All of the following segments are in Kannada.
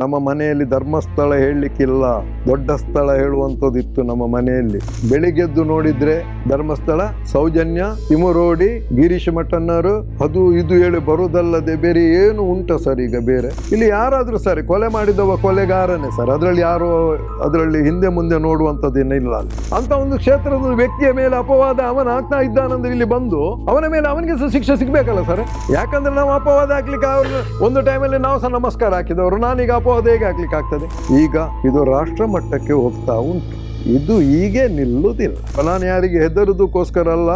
ನಮ್ಮ ಮನೆಯಲ್ಲಿ ಧರ್ಮಸ್ಥಳ ಹೇಳಲಿಕ್ಕಿಲ್ಲ, ದೊಡ್ಡ ಸ್ಥಳ ಹೇಳುವಂಥದ್ದಿತ್ತು ನಮ್ಮ ಮನೆಯಲ್ಲಿ. ಬೆಳಿಗ್ಗೆದ್ದು ನೋಡಿದ್ರೆ ಧರ್ಮಸ್ಥಳ, ಸೌಜನ್ಯ, ತಿಮುರೋಡಿ, ಗಿರೀಶ್ ಮಠನ್ನರು, ಅದು ಇದು ಹೇಳಿ ಬರುವುದಲ್ಲದೆ ಬೇರೆ ಏನು ಉಂಟ ಸರ್ ಈಗ ಬೇರೆ? ಇಲ್ಲಿ ಯಾರಾದರೂ ಸರಿ, ಕೊಲೆ ಮಾಡಿದವ ಕೊಲೆಗಾರನೇ ಸರ್. ಅದರಲ್ಲಿ ಯಾರು, ಅದರಲ್ಲಿ ಹಿಂದೆ ಮುಂದೆ ನೋಡುವಂಥದ್ದೇನು ಇಲ್ಲ ಅಲ್ಲಿ. ಅಂತ ಒಂದು ಕ್ಷೇತ್ರದ ವ್ಯಕ್ತಿಯ ಮೇಲೆ ಅಪವಾದ ಅವನ ಆಗ್ತಾ ಇದ್ದಾನಂದ್ರೆ ಇಲ್ಲಿ ಬಂದು, ಅವನ ಮೇಲೆ ಅವನಿಗೆ ಸಹ ಶಿಕ್ಷೆ ಸಿಗ್ಬೇಕಲ್ಲ ಸರ್? ಯಾಕಂದ್ರೆ ನಾವು ಅಪವಾದ ಹಾಕ್ಲಿಕ್ಕೆ ಅವ್ರನ್ನ ಒಂದು ಟೈಮಲ್ಲಿ ನಾವು ಸಹ ನಮಸ್ಕಾರ ಹಾಕಿದವರು. ನಾನೀಗ ಹೇಗೆ ಆಗ್ಲಿಕ್ಕೆ ಆಗ್ತದೆ? ಈಗ ಇದು ರಾಷ್ಟ್ರ ಮಟ್ಟಕ್ಕೆ ಹೋಗ್ತಾ ಉಂಟು. ಇದು ಹೀಗೆ ನಿಲ್ಲುವುದಿಲ್ಲ. ನಾನು ಯಾರಿಗೆ ಹೆದರುದಕ್ಕೋಸ್ಕರ ಅಲ್ಲ.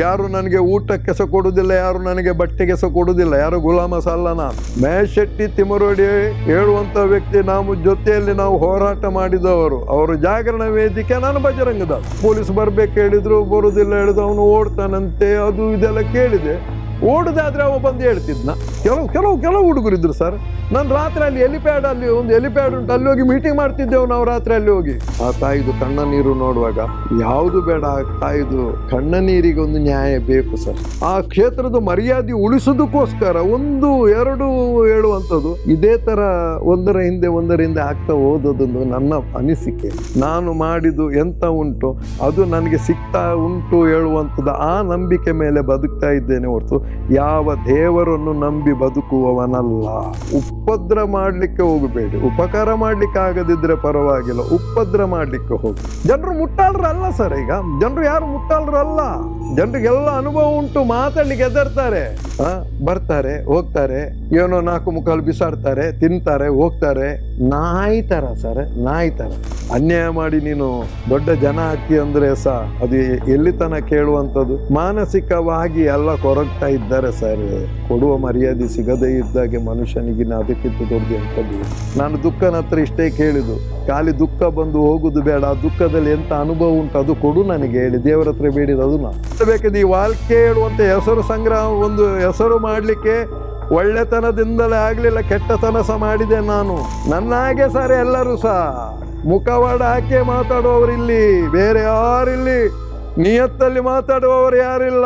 ಯಾರು ನನಗೆ ಊಟಕ್ಕೆ ಸಹ ಕೊಡುವುದಿಲ್ಲ, ಯಾರು ನನಗೆ ಬಟ್ಟೆಗೆ ಸಹ ಕೊಡುವುದಿಲ್ಲ, ಯಾರು ಗುಲಾಮ ಸಲ್ಲ ನಾನು. ಮಹೇಶ್ ಶೆಟ್ಟಿ ತಿಮರೋಡಿ ಹೇಳುವಂತ ವ್ಯಕ್ತಿ, ನಾವು ಜೊತೆಯಲ್ಲಿ ನಾವು ಹೋರಾಟ ಮಾಡಿದವರು. ಅವರು ಜಾಗರಣ ವೇದಿಕೆ, ನಾನು ಬಜರಂಗದ ಪೊಲೀಸ್ ಬರ್ಬೇಕು ಹೇಳಿದ್ರು ಬರುದಿಲ್ಲ ಹೇಳಿದ್ರು, ಅವನು ಓಡ್ತಾನಂತೆ, ಅದು ಇದೆಲ್ಲ ಕೇಳಿದೆ. ಓಡುದಾದ್ರೆ ಅವ ಬಂದು ಹೇಳ್ತಿದ್ನ. ಕೆಲವು ಕೆಲವು ಕೆಲವು ಹುಡುಗರಿದ್ರು ಸರ್ ನಾನು ರಾತ್ರಿ ಅಲ್ಲಿ ಎಲಿಪ್ಯಾಡ್ ಅಲ್ಲಿ ಒಂದು ಎಲಿಪ್ಯಾಡ್ ಉಂಟು, ಅಲ್ಲಿ ಹೋಗಿ ಮೀಟಿಂಗ್ ಮಾಡ್ತಿದ್ದೆವು ನಾವು ರಾತ್ರಿ ಅಲ್ಲಿ ಹೋಗಿ. ಆ ತಾಯಿದು ಕಣ್ಣ ನೀರು ನೋಡುವಾಗ, ಯಾವುದು ಬೇಡ ಆ ತಾಯಿದು ಕಣ್ಣ ನೀರಿಗೆ ಒಂದು ನ್ಯಾಯ ಬೇಕು ಸರ್ ಆ ಕ್ಷೇತ್ರದ ಮರ್ಯಾದೆ ಉಳಿಸೋದಕ್ಕೋಸ್ಕರ ಒಂದು ಎರಡು ಹೇಳುವಂಥದ್ದು, ಇದೇ ತರ ಒಂದರ ಹಿಂದೆ ಒಂದರ ಹಿಂದೆ ಆಗ್ತಾ ಹೋದದೊಂದು ನನ್ನ ಅನಿಸಿಕೆ. ನಾನು ಮಾಡಿದ್ದು ಎಂತ ಉಂಟು, ಅದು ನನಗೆ ಸಿಗ್ತಾ ಉಂಟು ಹೇಳುವಂಥದ್ದು ಆ ನಂಬಿಕೆ ಮೇಲೆ ಬದುಕ್ತಾ ಇದ್ದೇನೆ ಹೊರತು ಯಾವ ದೇವರನ್ನು ನಂಬಿ ಬದುಕುವವನಲ್ಲ. ಉಪದ್ರ ಮಾಡಲಿಕ್ಕೆ ಹೋಗಬೇಡಿ. ಉಪಕಾರ ಮಾಡಲಿಕ್ಕೆ ಆಗದಿದ್ರೆ ಪರವಾಗಿಲ್ಲ. ಉಪದ್ರ ಮಾಡಲಿಕ್ಕೆ ಹೋಗಿ. ಜನರು ಮುಟ್ಟಾಳರಲ್ಲ ಸರ್ ಈಗ. ಜನರು ಯಾರು ಮುಟ್ಟಾಳ್ರಲ್ಲ? ಜನರಿಗೆಲ್ಲ ಅನುಭವ ಉಂಟು ಮಾತಾಡ್ಲಿಕ್ಕೆ ಎದರ್ತಾರೆ ಆ, ಬರ್ತಾರೆ ಹೋಗ್ತಾರೆ ಏನೋ ನಾಲ್ಕು ಮುಖಾಲು ಬಿಸಾಡ್ತಾರೆ ತಿಂತಾರೆ ಹೋಗ್ತಾರೆ. ನಾಯಿ ತರ ಸರ್ ನಾಯಿ ಅನ್ಯಾಯ ಮಾಡಿ ನೀನು ದೊಡ್ಡ ಜನ ಹಾಕಿ ಅಂದ್ರೆ ಸಹ ಅದು ಎಲ್ಲಿ ತನ ಕೇಳುವಂಥದ್ದು? ಮಾನಸಿಕವಾಗಿ ಎಲ್ಲ ಕೊರಗ್ತಾ ಇದ್ದಾರೆ ಸರ್. ಕೊಡುವ ಮರ್ಯಾದೆ ಸಿಗದೇ ಇದ್ದಾಗೆ ಮನುಷ್ಯನಿಗಿನ ಅದಕ್ಕಿಂತ ದೊಡ್ಡದು ಎಂಥದ್ದು? ನಾನು ದುಃಖನ ಹತ್ರ ಇಷ್ಟೇ ಕೇಳಿದ್ದು. ಖಾಲಿ ದುಃಖ ಬಂದು ಹೋಗುದು ಬೇಡ. ಆ ದುಃಖದಲ್ಲಿ ಎಂಥ ಅನುಭವ ಉಂಟು ಅದು ಕೊಡು ನನಗೆ ಹೇಳಿ. ದೇವರ ಹತ್ರ ಬೇಡಿರೋದು ನಾನು. ಬೇಕಿದ್ದು ಈ ವಾಲ್ಕೆ ಹೇಳುವಂತ ಹೆಸರು ಸಂಗ್ರಹ ಒಂದು ಹೆಸರು ಮಾಡಲಿಕ್ಕೆ ಒಳ್ಳೆತನದಿಂದಲೇ ಆಗಲಿಲ್ಲ, ಕೆಟ್ಟತನ ಸಹ ಮಾಡಿದೆ ನಾನು. ನನ್ನ ಹಾಗೆ ಸರ್ ಎಲ್ಲರೂ ಸಹ. ಮುಖವಾಡ ಹಾಕಿ ಮಾತಾಡುವವರಿಲ್ಲಿ, ಬೇರೆ ಯಾರಿಲ್ಲಿ? ನಿಯತ್ತಲ್ಲಿ ಮಾತಾಡುವವರು ಯಾರಿಲ್ಲ?